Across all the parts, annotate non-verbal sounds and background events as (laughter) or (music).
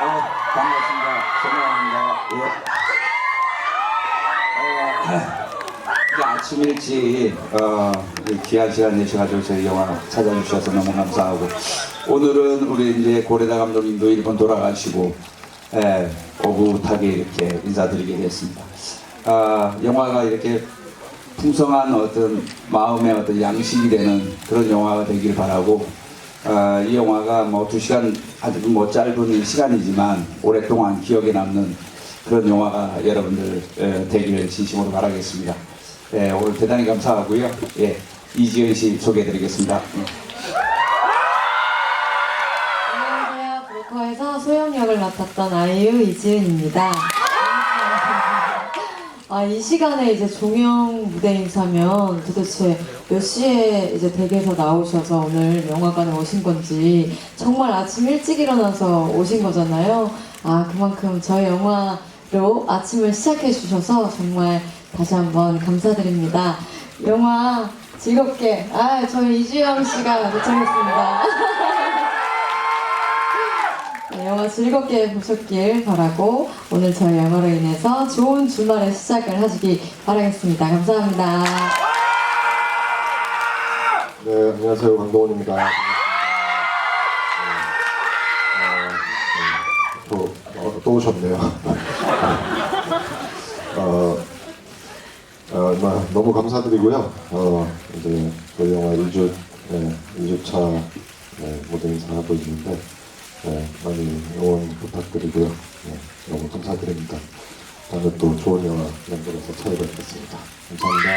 어, 반갑습니다. 정영입니다. 예. 어, 아침 일찍 어, 이 귀한 시간 내셔가지고 저희 영화 찾아주셔서 너무 감사하고 오늘은 우리 이제 고레다 감독님도 일본 돌아가시고 예, 오붓하게 이렇게 인사드리게 됐습니다. 아, 영화가 이렇게 풍성한 어떤 마음의 어떤 양식이 되는 그런 영화가 되길 바라고 아, 이 영화가 뭐 두 시간 아주 뭐 짧은 시간이지만 오랫동안 기억에 남는 그런 영화가 여러분들 에, 되기를 진심으로 바라겠습니다. 예, 오늘 대단히 감사하고요. 예, 이지은 씨 소개해드리겠습니다. 예. 안녕하세요. 브로커에서 소영 역을 맡았던 아이유 이지은입니다. 아, 이 시간에 이제 종영 무대 인사면 도대체 몇 시에 이제 댁에서 나오셔서 오늘 영화관에 오신 건지 정말 아침 일찍 일어나서 오신 거잖아요. 아, 그만큼 저희 영화로 아침을 시작해 주셔서 정말 다시 한번 감사드립니다. 영화 즐겁게, 아, 저희 이주영 씨가 요청했습니다. (laughs) 네, 영화 즐겁게 보셨길 바라고 오늘 저희 영화로 인해서 좋은 주말의 시작을 하시기 바라겠습니다. 감사합니다. 네, 안녕하세요. 강동원입니다. 네, 어, 네, 또, 어, 또 오셨네요. (laughs) 어, 어, 마- 너무 감사드리고요. 어, 이제 저희 영화 2주, 네, 2주차 네, 무대 인사하고 있는데, 네, 많이 응원 부탁드리고요. 네, 너무 감사드립니다. 다음에 또 좋은 영화 만들어서 찾아뵙겠습니다. 감사합니다.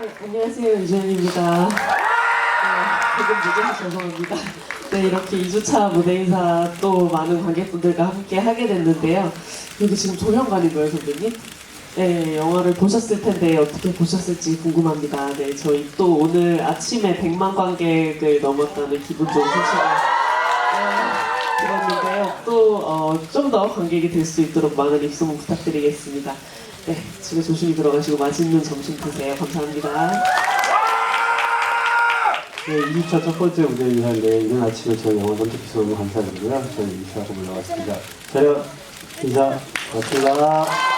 네, 안녕하세요 유재현입니다. 네, 조금 늦어서 죄송합니다. 네 이렇게 2주차 무대 인사 또 많은 관객분들과 함께 하게 됐는데요. 여기 지금 조명관인가요 선배님? 네 영화를 보셨을 텐데 어떻게 보셨을지 궁금합니다. 네 저희 또 오늘 아침에 100만 관객을 넘었다는 기분 좋은 소식을 네, 들었는데요. 또 좀더 관객이 될 수 있도록 많은 입소문 부탁드리겠습니다. 네, 집에 조심히 들어가시고 맛있는 점심 드세요. 감사합니다. 네, 2주차 첫 번째 무대 인사인데 이른 아침에 저희 영화 선택해 주셔서 너무 감사드리고요. 저희 인사하고 올라왔습니다. 저요 인사 고맙습니다.